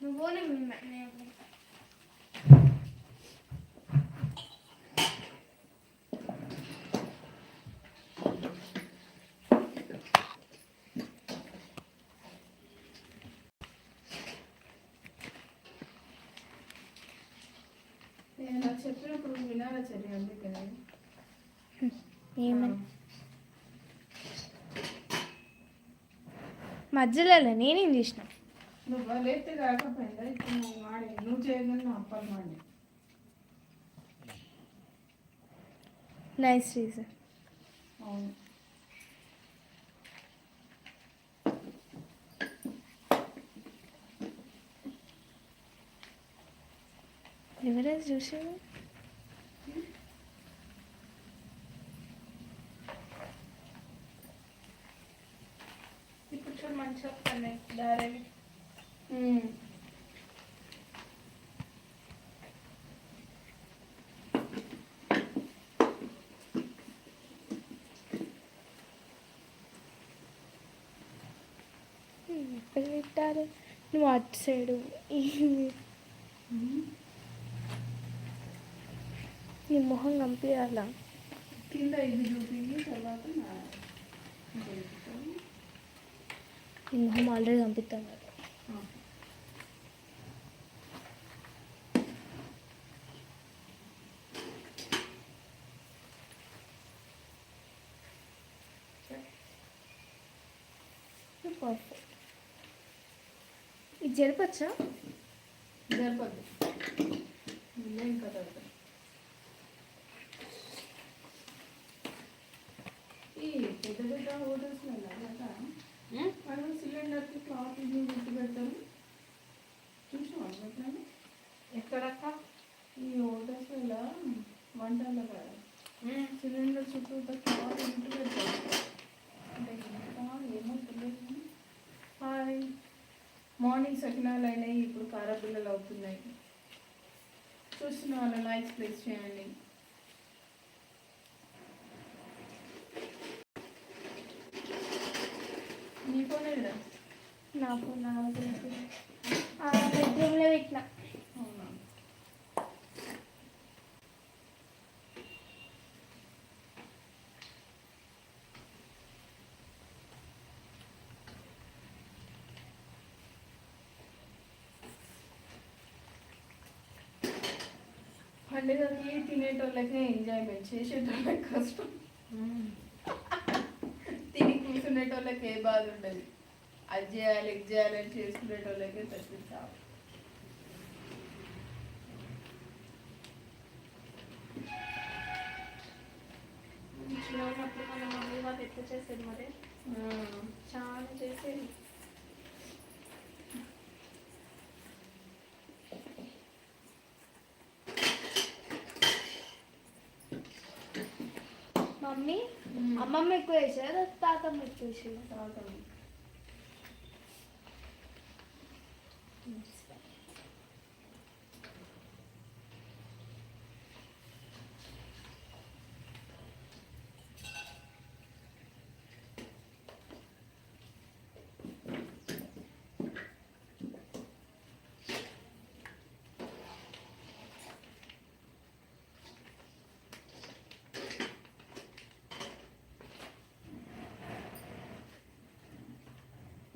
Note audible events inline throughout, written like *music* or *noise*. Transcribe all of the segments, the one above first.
నువ్వు నేను నాకు చెప్పినప్పుడు వినాల చర్య అందుకే ఏమని మధ్యలో నేనేం చేసిన? నువ్వు లేతే కాకపోయిందా ఇప్పుడు నువ్వు మాడి నువ్వు చేయగానే నా అప్పాలు మాడి. నైస్ రీజన్ అవును. ఎవరైనా చూసావు ఇప్పుడు చూడు మంచిగా వస్తున్నాయి దారేవి ఎక్కడ పెట్టాలి నువ్వు అటు సైడు నీ మొహం కంపించాలా కింద ఇది చూపించి తర్వాత నా మొహం ఆల్రెడీ పంపిస్తాను కదా ఆ. పర్ఫెక్ట్ ఇది జరపచ్చా? జరపద్దు ముందే ఇంకా జరపదు ఈ పెద్ద పెద్ద మనం సిలిండర్కి క్లాత్ ఇది గుర్తు పెడతారు చూసావా ఎప్పుడైనా ఎక్కడక్క? ఈ కదా. సిలిండర్ చుట్టూ క్లాత్ ఇంటి పెడతారు అంటే ఏమో తెలియదు హాయ్. మార్నింగ్ సకినాలు అయినాయి ఇప్పుడు కారబిల్లలు అవుతున్నాయి. చూసిన వాళ్ళ లైక్స్ ప్లేస్ చేయండి. నీ ఫోన్ నా నాకు నా బెడ్రూమ్లో పెట్టిన అవునా పండుగకి తినేటోళ్ళకే ఎంజాయ్మెంట్ చేసేటోళ్ళకి కష్టం. తిని కూర్చునేటోళ్ళకి ఏ బాధ ఉండదు. అది చేయాలి ఇది చేయాలి అని చేసుకునేటోళ్ళకే తగ్గిస్తాం. చిన్న ఉన్నప్పుడు మన మమ్మీ వాళ్ళు ఎట్లా చేసేది మరి. చాలా చేసేది మమ్మీ అమ్మమ్మ ఎక్కువ వేసారు తాతమ్మ ఎక్కువ వేసారు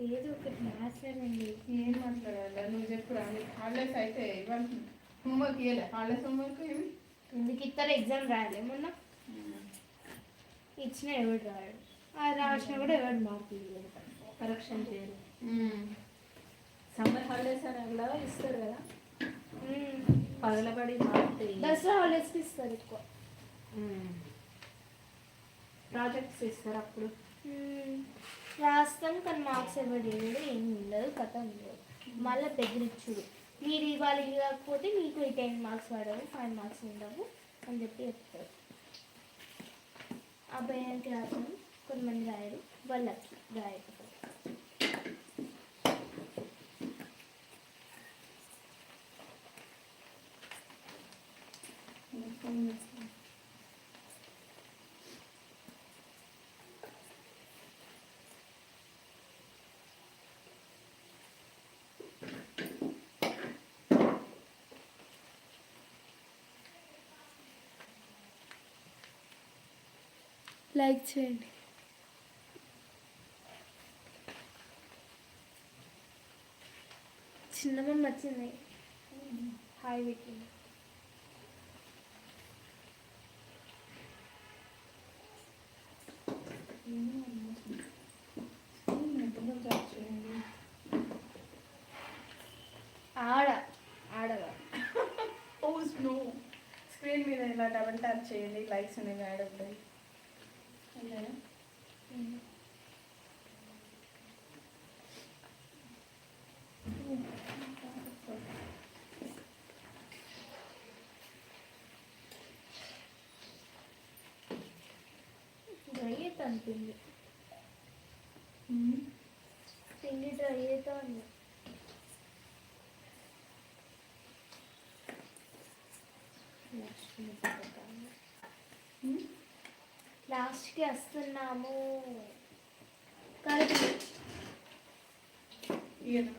ఏదో ఒకటి మాట్లాడండి ఏం మాట్లాడాలి? నువ్వు చెప్పురా నీకు హాలిడేస్ అయితే ఇవాళ హోంవర్క్ ఇవ్వలే హాలిడేస్ హోంవర్క్ ఏమి ఎందుకు ఇస్తారు ఎగ్జామ్ రాయాలి. మొన్న ఇచ్చిన రాయడు ఆ రాసిన కూడా ఎవడు మార్కులు కరెక్షన్ చేయరు సమ్మర్ హాలిడేస్ అని అలా ఇస్తారు కదా. పగలబడి దసరా హాలిడేస్కి ఇస్తారు ఎక్కువ. ప్రాజెక్ట్స్ ఇస్తారు అప్పుడు. రాస్తాను రాస్తాం కానీ మార్క్స్ ఎవరు ఏం ఉండదు కథ ఉండదు మళ్ళీ బెదిరించుడు. మీరు ఇవాళ ఇవ్వకపోతే మీకు ఈ టెన్ మార్క్స్ పడవు ఫైవ్ మార్క్స్ ఉండవు అని చెప్పి చెప్తారు ఆ భయానికి రాసాం కొంతమంది రాయరు వాళ్ళకి రాయకపోతే. లైక్ చేయండి. చిన్నమ్మ వచ్చింది. హాయ్ పెట్టింది ఆడ ఆడగా ఓ స్నో స్క్రీన్ మీద ఇలా డబల్ ట్యాప్ చేయండి. లైక్స్ అనేవి యాడ్ అవుతాయి మ్మ్. పిండి డ్రై అయితే ఉంది. లాస్ట్కి వస్తున్నాము కలిపి ఇయ్యనా?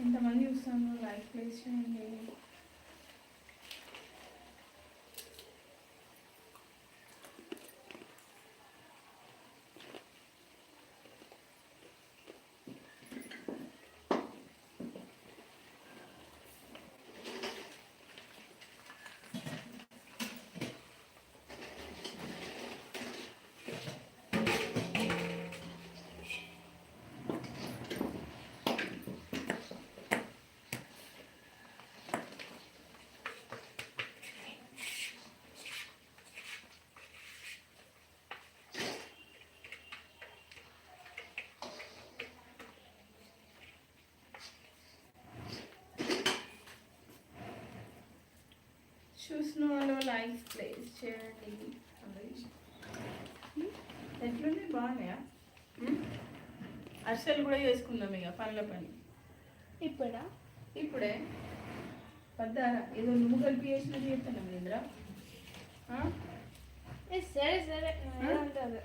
ఎంతమంది చూస్తాను లైక్ ప్లేస్ చేయండి చూసిన వాళ్ళు లైక్స్ ప్లేస్ చేయండి ఎట్లుంది బాగున్నాయా? అరిసెలు కూడా చేసుకుందాం ఇక పనుల పని. ఇప్పుడా? ఇప్పుడే. పద్దారా? ఏదో నువ్వు కలిపి చేసినట్టు చెప్తాను ఇంద్ర. సరే సరే ఏమంటారు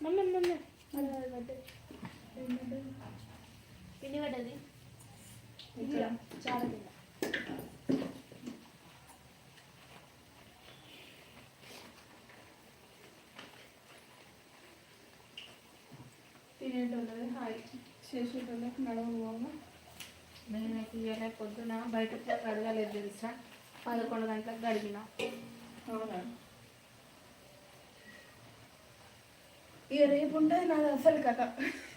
మమ్మీ మమ్మీ అది పడ్డది పిండి పడ్డది ఇక్కడ చాలా కింద తినేటోళ్ళది హాయ్ చేసేటోళ్ళకి నడవగా నేనైతే ఇవాళ పొద్దున బయట కూడా గడగలేదు తెలుసా? పదకొండు గంటలకు గడిగిన అవునా? ఇక రేపు ఉంటుంది నాది అసలు కథ.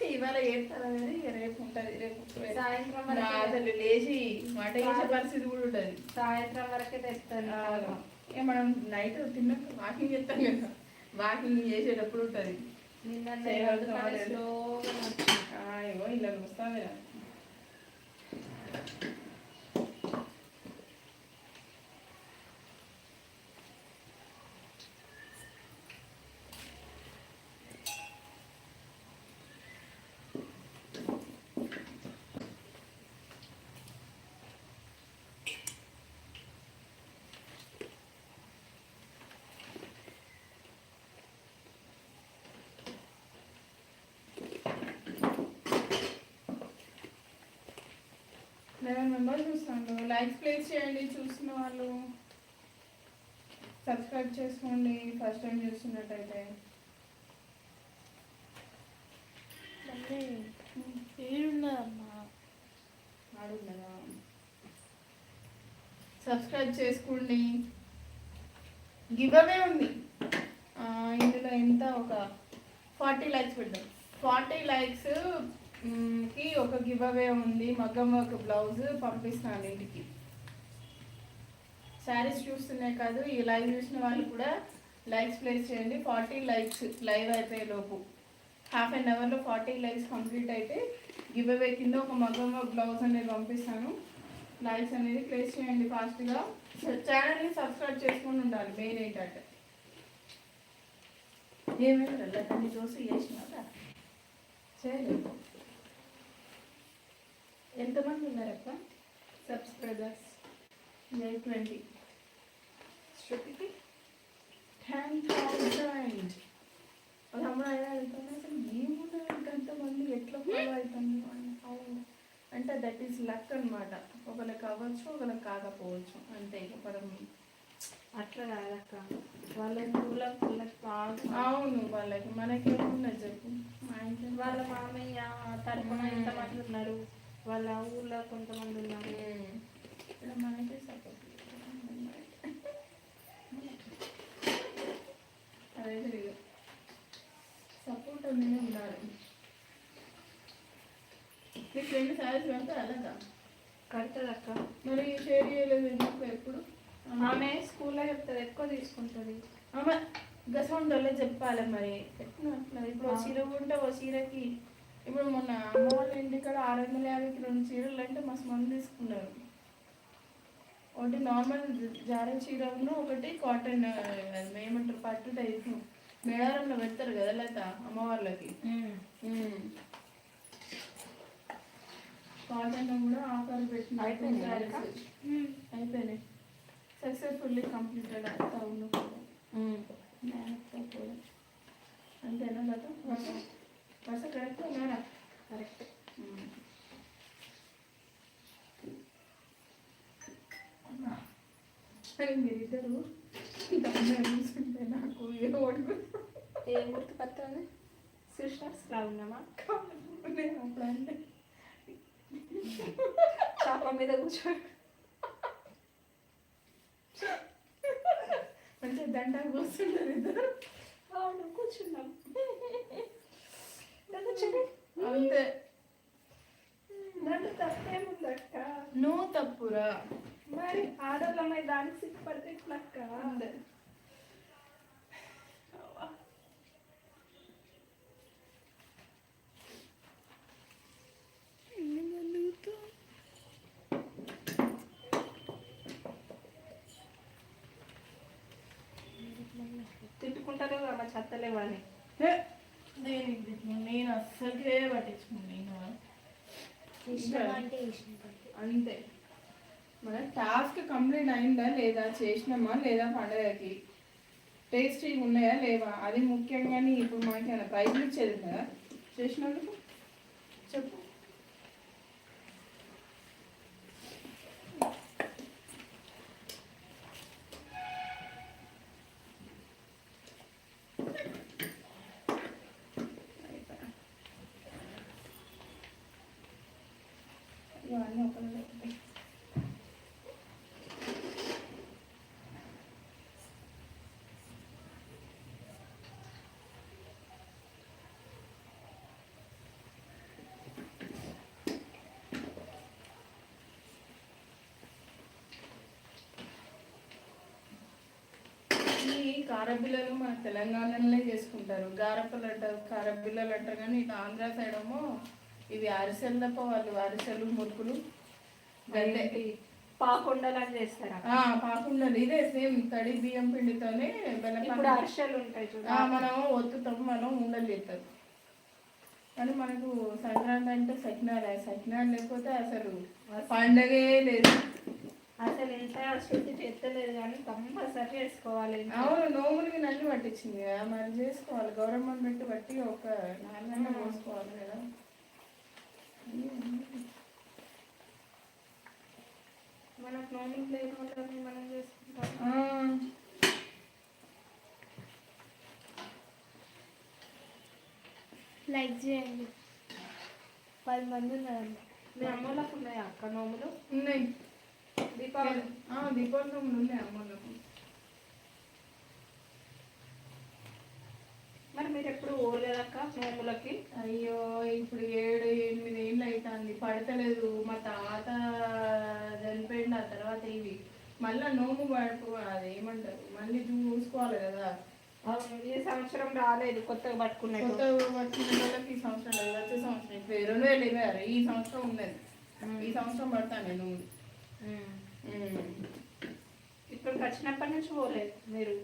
ఇవాళ ఏడుతారు అనేది ఇక రేపు ఉంటుంది. రేపు సాయంత్రం వరకే అసలు లేచి వంట చేసే పరిస్థితి కూడా ఉంటుంది సాయంత్రం వరకే తెస్తాను ఇక మనం నైట్ తిన్నాక వాకింగ్ చేస్తాం కదా. వాకింగ్ చేసేటప్పుడు ఉంటుంది. నిన్న చేయగలుగుతావా అందుకని లేదా? స్లోగా మెంబర్స్ చూస్తాను లైక్స్ ప్లేస్ చేయండి చూస్తున్న వాళ్ళు. సబ్స్క్రైబ్ చేసుకోండి ఫస్ట్ టైం చూస్తున్నట్టయితే. సబ్స్క్రైబ్ చేసుకోండి. గివ్ అవే ఉంది ఇందులో ఎంత? ఒక ఫార్టీ లైక్స్ పెడదాం ఫార్టీ లైక్స్ కి ఒక గివ్ అవే ఉంది మగ్గం ఒక బ్లౌజ్ పంపిస్తాను ఇంటికి. శారీస్ చూస్తున్నాయి కాదు ఈ లైవ్ చూసిన వాళ్ళు కూడా లైక్స్ ప్లేస్ చేయండి. ఫార్టీ లైక్స్ లైవ్ అయిపోయే లోపు. హాఫ్ అన్ అవర్లో ఫార్టీ లైక్స్ కంప్లీట్ అయితే గివ్ అవే కింద ఒక మగ్గం బ్లౌజ్ అనేది పంపిస్తాను. లైక్స్ అనేది ప్లేస్ చేయండి ఫాస్ట్గా ఛానల్ని సబ్స్క్రైబ్ చేసుకొని ఉండాలి మెయిన్ ఏంటంటే. ఏమేమి అన్ని చూసి చేసినారా చేయలేదు. ఎంతమంది ఉన్నారక్క సబ్స్క్రైబర్స్ ఎయిట్ ట్వంటీ శృతికి టెన్ థౌసండ్ వాళ్ళ అమ్మ ఆయన వెళ్తాను అసలు అంతమంది ఎట్లా ఫాలో అవుతాను అవును అంటే దట్ ఈస్ లక్ అన్నమాట. ఒకరికి అవ్వచ్చు ఒకరికి కాకపోవచ్చు. అంతే ఇక మనం అట్లా కాదక్క. వాళ్ళ ఊళ్ళో పిల్లకి బాగా అవును వాళ్ళకి మనకేమున్నది చెప్పు. మా ఇంట్లో వాళ్ళ మామయ్య తరపున ఎంతమంది ఉన్నారు. వాళ్ళ ఊళ్ళో కొంతమంది ఉన్నారు. ఇక్కడ మనకే సపోర్ట్ అదే తెలియదు సపోర్ట్ అనేది ఉండాలి. నీ ఫ్రెండ్ సారీస్ వెళ్తే అలాగా కడుతుంది అక్క. మరి షేర్ చేయలేదు ఎందుకు ఎప్పుడు? ఆమె స్కూల్లో చెప్తుంది ఎక్కువ తీసుకుంటుంది. ఆమె గసండోళ్ళే చెప్పాలి మరి. ఎట్లా? ఇప్పుడు ఓ చీర ఉంటే ఓ చీరకి ఇప్పుడు మొన్న అమ్మ వాళ్ళ ఇంటికాడ ఆరు వందల యాభైకి రెండు చీరలు అంటే మస్తు మంది తీసుకున్నారు. ఒకటి నార్మల్ జారే చీర ఉన్న ఒకటి కాటన్ ఏమంటారు పట్టు టైప్ మేడారంలో పెడతారు కదా లేత అమ్మవార్లకి కాటన్ కూడా ఆఫర్ పెట్టిన? అయిపోయినాయి. సక్సెస్ఫుల్లీ కంప్లీటెడ్ అవును అంతేనా లత? వరుస కరెక్ట్ ఉన్నారా కరెక్ట్ మీరిద్దరు చూస్తుంటే నాకు ఏదో ఒకటి ఏం గుర్తుపడుతుంది సిస్టర్స్ లా ఉన్నామా అంటే చాప మీద కూర్చో మంచిగా దండ కూర్చుంటారు ఇద్దరు అవును కూర్చున్నాం అంతే. నన్ను తప్పేముందక్క? నువ్వు తప్పురా. మరి ఆడోళ్ళమ్మాయి దానికి సిగ్గుపడితే ఇట్లక్క అంతే తిట్టుకుంటారు అమ్మ చెత్తలేవు తిట్టినా? నేను అస్సలకే పట్టించుకున్నాను నేను. అంతే. మన టాస్క్ కంప్లీట్ అయిందా లేదా చేసినామా లేదా పండగకి? టేస్టీ ఉన్నాయా లేవా? అది ముఖ్యంగాని ఇప్పుడు మనకి ప్రైజ్లు ఇచ్చేది కదా చేసినందుకు? ఈ కారపిల్లలు మన తెలంగాణలోనే చేసుకుంటారు. గారప్పలు అంటారు కారపిల్లలు అంటారు కానీ ఇటు ఆంధ్ర సైడ్ ఏమో ఇవి అరిసెలు తప్ప వాళ్ళు అరిసెలు మురుకులు? పాకుండలు అని చేస్తారా? ఆ, పాకుండలు. ఇదే సేమ్ తడి బియ్యం పిండితోనే ఇప్పుడు. అరిసెలు ఉంటాయి మనం ఒత్తుతాం మనం ఉండలు చేస్తాం. కానీ మనకు సంక్రాంతి అంటే సకినాలు సకినాలు లేకపోతే అసలు పండగే లేదు. అసలు ఎంత శృతి చేస్తలేదు కానీ కంపల్సరీ చేసుకోవాలి అవును నోములకి నన్ను పట్టించింది కదా మరి చేసుకోవాలి. గౌరమ్మని పెట్టి బట్టి ఒక నాలుగైనా పోసుకోవాలి కదా. మనకు నోములు లేకుండా మనం చేసుకుంటాం. లైక్ చేయండి. పది మంది ఉన్నారంట మీ అక్క నోములు ఉన్నాయి? దీపావళి. దీపావళి ఉన్నాయి అమ్మలకు మరి మీరు ఎప్పుడు ఓలేదక్క నోములకి అయ్యో ఇప్పుడు ఏడు ఎనిమిది ఏళ్ళు అవుతుంది పడతలేదు. మా తాత చనిపోయింది ఆ తర్వాత ఇవి. మళ్ళా నోము పడుకో అది ఏమంటారు? మళ్ళీ చూసుకోవాలి కదా. ఈ సంవత్సరం రాలేదు కొత్తగా పట్టుకున్నాయి కొత్త వచ్చిన వాళ్ళకి ఈ సంవత్సరం లేదు వచ్చే సంవత్సరం ఇప్పుడు రెండు వేలు ఇవ్వారు ఈ సంవత్సరం ఉన్నది. ఈ సంవత్సరం పడతాను నేను ఇప్పుడు వచ్చినప్పటి నుంచి పోలేదు మీరు.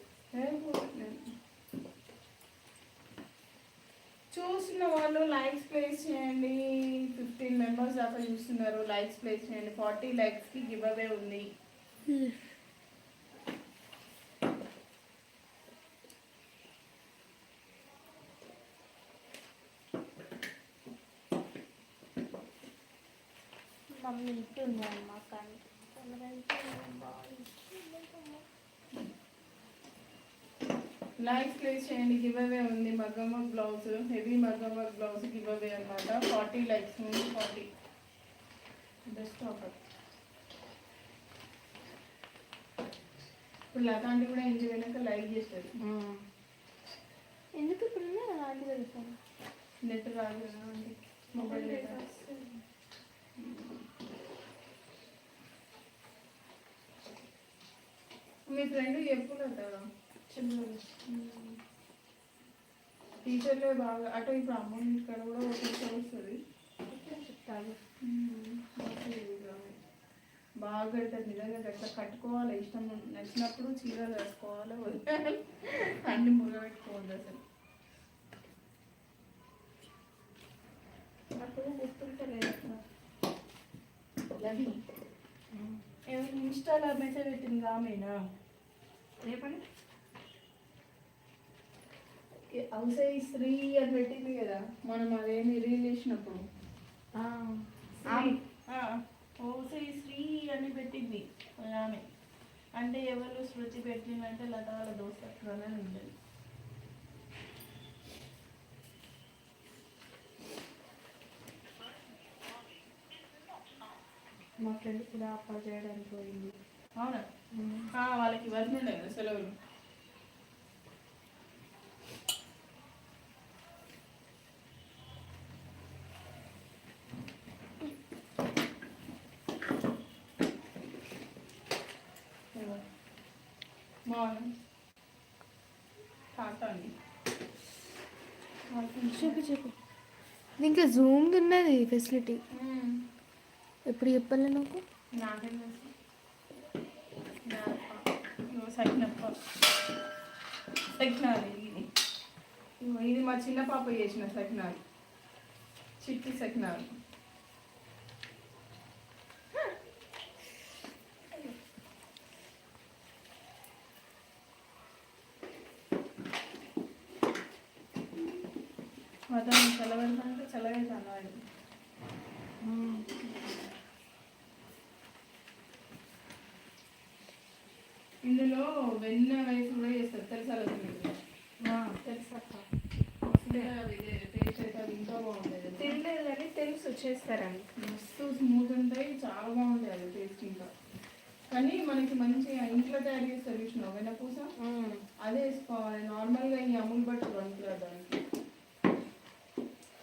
చూస్తున్న వాళ్ళు లైక్స్ ప్లేస్ చేయండి. ఫిఫ్టీన్ మెంబర్స్ దాకా చూస్తున్నారు లైక్స్ ప్లేస్ చేయండి. ఫార్టీ లైక్స్కి గివ్ అవే ఉంది. మమ్మీ ఇట్టుంది అమ్మ కానీ లైక్స్ ప్లేస్ చేయండి గివ్ అవే ఉంది మగ్గం వర్క్ బ్లౌజ్ హెవీ మగ్గం వర్క్ బ్లౌజ్ గివ్ అవే అనమాట ఫార్టీ లైక్స్ ఉంది ఫార్టీ బెస్ట్ ఆఫర్ ఇప్పుడు లతాంటి కూడా ఇంటి వెనక లైక్ చేస్తుంది. ఎందుకు ఇప్పుడు వెళ్తాను నెట్ రాదు కదా మొబైల్ మీ ఫ్రెండ్ ఎప్పుడు కదా? టీచర్లే బాగా అటు ఇప్పుడు అమ్మ ఇక్కడ కూడా టీచర్ వస్తుంది. చెప్తాను బాగా కడతారు నిజంగా కడతా కట్టుకోవాలి? ఇష్టం నచ్చినప్పుడు చీర వేసుకోవాలి వదిలేయాలి. అన్ని ముగ పెట్టుకోవద్దు అసలు అప్పుడు గుర్తుంటలేదు ఇన్స్టాలో మెసేజ్ పెట్టింది ఆమెనా? ఏ పని హౌస్ శ్రీ అని పెట్టింది కదా మనం అదేమి రీల్ చేసినప్పుడు. హౌసే శ్రీ అని పెట్టింది ఆమె. అంటే ఎవరు శృతి పెట్టిందంటే లత వాళ్ళ దోస్తత్వాలని ఉండదు. మా ఫ్రెండ్ కూడా అప్ప చేయడానికి పోయింది. అవునా? వాళ్ళకి వర్క్ ఉండే కదా సెలవులు. మార్నింగ్ టాటా అండి. చెప్పు చెప్పు. దీంట్లో జూమ్ ఉన్నది ఫెసిలిటీ. ఎప్పుడు చెప్పాలి నాకు ఇది. ఇది మా చిన్న పాప చేసిన సకినాలు చిట్టి సకినాలు వాతావరణం చల్లబెడతానంటే చల్లబెడతాను అది ఇందులో వెన్న వేసి కూడా చేస్తారు తెలుసా లేదా మీకు? తెలుసు అక్క ఇంకా అది టేస్ట్ అయితే అది ఇంకా బాగుంటుంది తినలేదు చేస్తారని మస్తు స్మూత్ ఉంటాయి చాలా బాగుంటాయి అది టేస్ట్ ఇంకా కానీ మనకి మంచిగా ఇంట్లో తయారు చేస్తారు చూసినావు వెన్నపూస అదే వేసుకోవాలి. నార్మల్గా ఈ అమూల్ బట్టలు పనికిరాదు దానికి.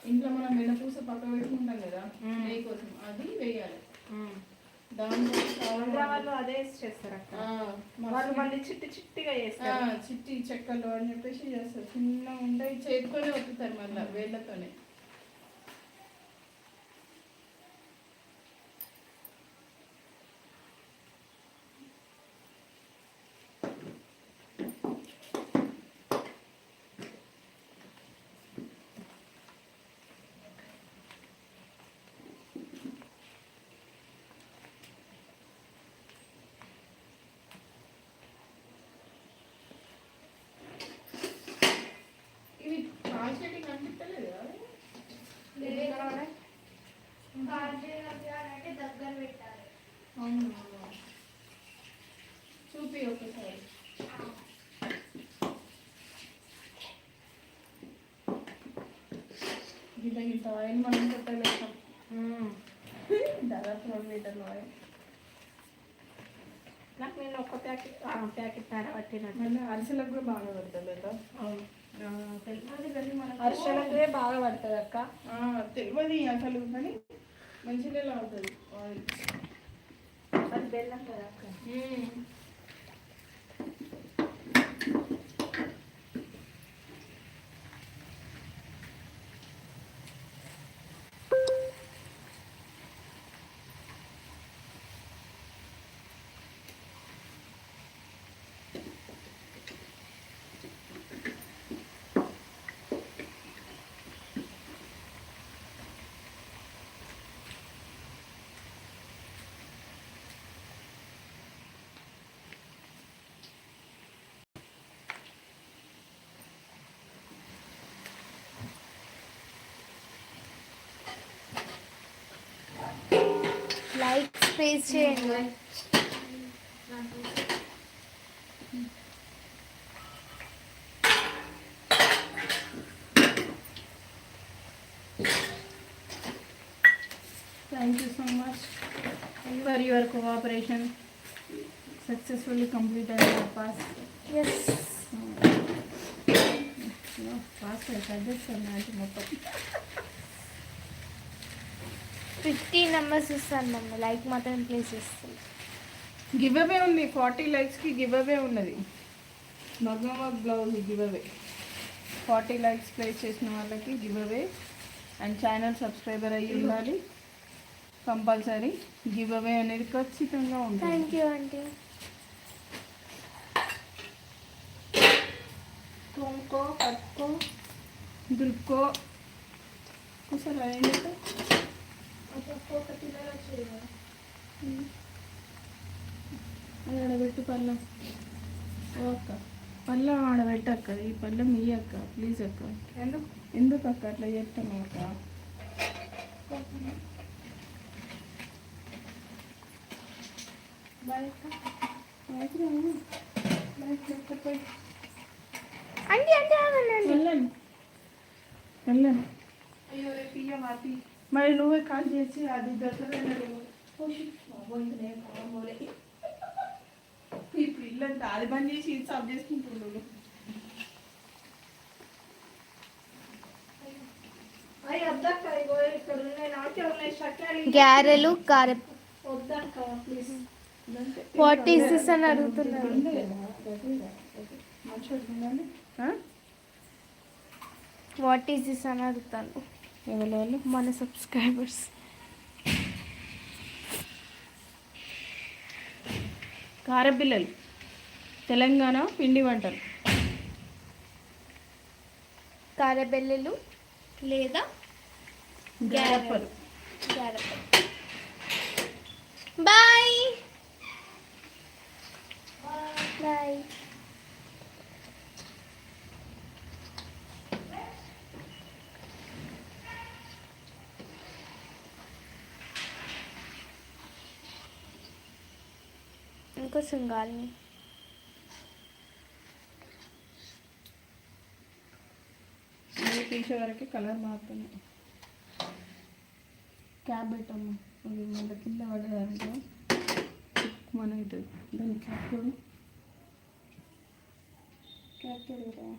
ఇంట్లో మనం వెన్నపూస పక్క పెట్టుకుంటాం కదా. నెయ్యి కోసం అది వేయాలి. దాంట్లో. అదే చేస్తారు వాళ్ళు మళ్ళీ చిట్టి చిట్టిగా చేస్తారు. చిట్టి చెక్కలు అని చెప్పేసి చేస్తారు. చిన్న ఉంటాయి. చేతితోనే వత్తుతారు మళ్ళీ వేళ్ళతోనే ఇవి కాల్చేటి కనిపించలేదు కదా అంటే దగ్గర పెట్టాలి అవును చూపి ఒకసారి గిట్ల గిట్ల ఆయిల్ మనం పెట్టలేస్తాం దాదాపు రెండు లీటర్లు ఆయిల్ నాకు నేను ఒక్క ప్యాకెట్ ప్యాకెట్ పేడ పట్టినట్టు. అరిసెలకు కూడా బాగా కానీ మనకు అరిసెలకే బాగా పడుతుంది అక్క? తెలియదు అసలు కానీ మంచిగా అవుతుంది ఆయిల్ అది బెల్లం కదా అక్క? ప్లీజ్ చేయండి thank you so much for your cooperation successfully completed your passes fast చదివేస్తాను match మొత్తం ఫిఫ్టీ నెంబర్స్ ఇస్తాను మమ్మీ లైక్ మాత్రం ప్లీజ్ ఇస్తాను. గివ్ అవే ఉంది ఫార్టీ లైక్స్కి గివ్ అవే ఉన్నది. Work blouse give away forty likes place చేసిన వాళ్ళకి give away and channel subscriber అయ్యి ఉండాలి. కంపల్సరీ గివ్ అవే అనేది ఖచ్చితంగా ఉంటుంది. థ్యాంక్ యూ ఆంటీ తోముకో కట్టుకో. దుర్కో. ఒకసారి అదేంటి ఒక్కొక్క పిల్లలు వచ్చేది కదా అది ఆడబెట్టు పళ్ళం. ఓ అక్క. పళ్ళం ఆడబెట్టు అక్క ఈ పళ్ళం ఈ అక్క ప్లీజ్ అక్క. ఎందుకు? ఎందుకు అక్క అట్లా చెప్తాను అక్క? వెళ్ళండి. వెళ్ళండి. అయ్యో రేపు ఇయ్య మరి నువ్వే కాల్ చేసి అది పిల్లంతా అది బంద్ చేసి ఇది ఉన్నాయి షట్టాలు గ్యారెలు కార వాట్ ఈస్ దిస్ అని అడుగుతున్నారు. వాట్ ఈస్ దిస్ అని అడుగుతాను. ఎవరి వాళ్ళు మన సబ్స్క్రైబర్స్ కారపిల్లలు తెలంగాణ పిండి వంటలు. కారబెల్లెలు లేదా గారెలు బాయ్. బాయ్. ఇవి తీసే వరకు కలర్ మారుతుంది క్యాప్ పెట్టమ్మా అది మళ్ళీ కింద పడదంటే మన అవుతుంది దాని క్యాప్ చూడు క్యాప్ చూడు కదా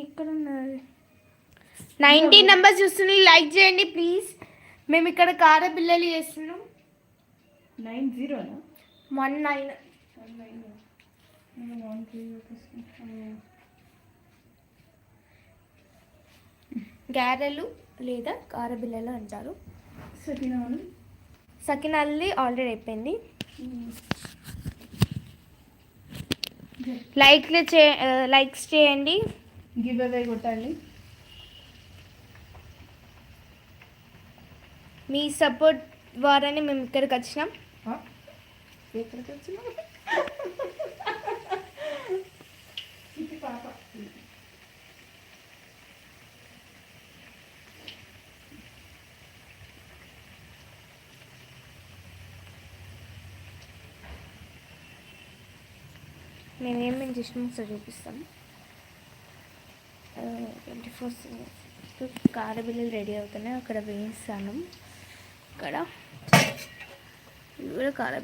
ఇక్కడ ఉన్నది నైంటీ నెంబర్స్ చూస్తుంది లైక్ చేయండి ప్లీజ్ మేము ఇక్కడ కార బిల్లలు చేస్తున్నాం నైన్ జీరోనా వన్ నైన్. గారెలు లేదా కార బిల్లలు అంటారు. సకినాలు. సకినాల్ది ఆల్రెడీ అయిపోయింది. లైక్లు చే లైక్స్ చేయండి. గివ్ అవే కొట్టండి మీ సపోర్ట్ ద్వారానే మేము ఇక్కడికి వచ్చినాం? ఎక్కడికి వచ్చినా ఇది పాప మేము ఏమేమి చేసినామో ఒకసారి ట్వంటీ ఫోర్ కారబిల్లు రెడీ అవుతున్నాయి. అక్కడ వేయిస్తాను. ఇక్కడ. ఇవి కూడా కార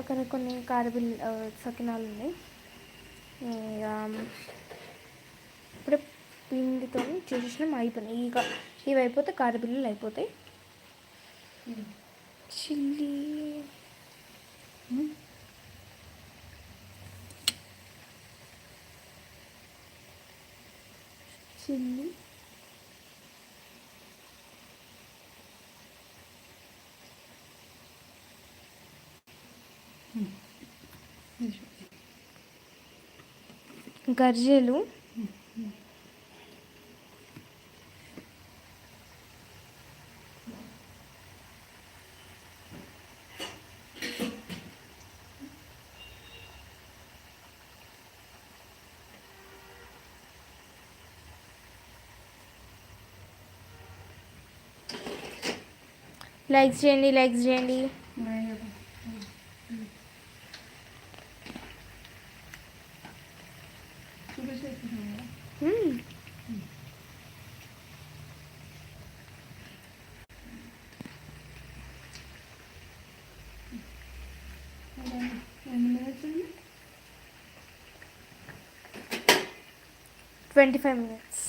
అక్కడ కొన్ని కారబిల్ సకినాలు ఉన్నాయి. ఇక ఇప్పుడు పిండితో చేసేసినాం అయిపోయినాయి. ఇక ఇవి అయిపోతే కారబిల్లలు అయిపోతాయి. చిల్లీ. చిల్లీ. గర్జెలు. లైక్ చేయండి లైక్ చేయండి. ట్వంటీ ఫైవ్ మినిట్స్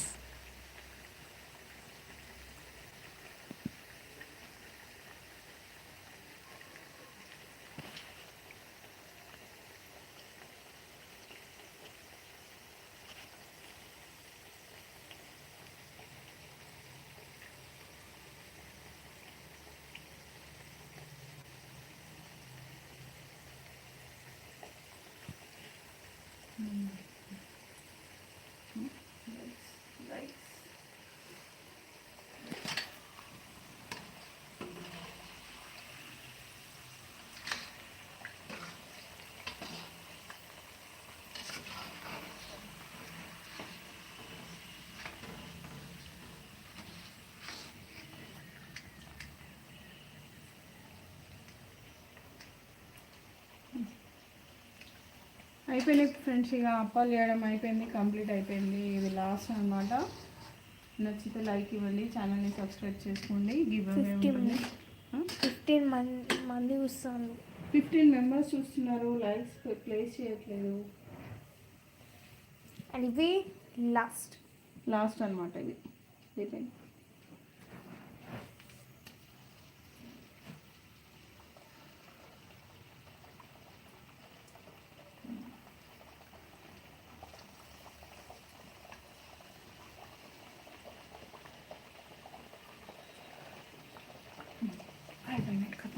అయిపోయినాయి ఫ్రెండ్స్ ఇక అప్పాలు చేయడం అయిపోయింది కంప్లీట్ అయిపోయింది. ఇది లాస్ట్ అన్నమాట. నచ్చితే లైక్ ఇవ్వండి ఛానల్ని సబ్స్క్రైబ్ చేసుకోండి. గివ్ ఫిఫ్టీన్ మంది. చూస్తాను ఫిఫ్టీన్ మెంబర్స్ చూస్తున్నారు. లైక్స్ ప్లేస్ చేయట్లేదు. అండ్ ఇవి లాస్ట్ లాస్ట్ అన్నమాట ఇది. అయిపోయింది కథ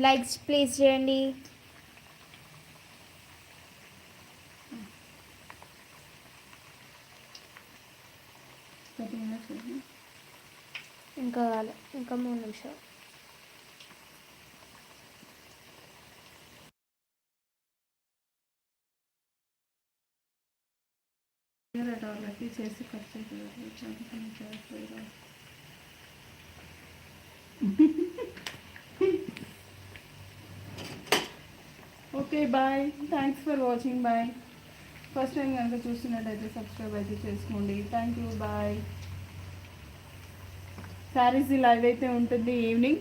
లైక్స్ ప్లేస్ చేయండి. ఇంకా కాలే ఇంకా మూడు నిమిషాలు. వాళ్ళకి చేసి ఖర్చు *laughs* అవుతుంది చదువుకుని చేయట్లేదు okay bye thanks for watching bye first time కనుక చూస్తున్నట్టయితే సబ్స్క్రైబ్ అయితే చేసుకోండి. Thank you bye saris live అయితే ఉంటుంది ఈవినింగ్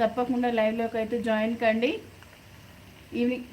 తప్పకుండా లైవ్లోకి అయితే జాయిన్ కండి. ఈవినింగ్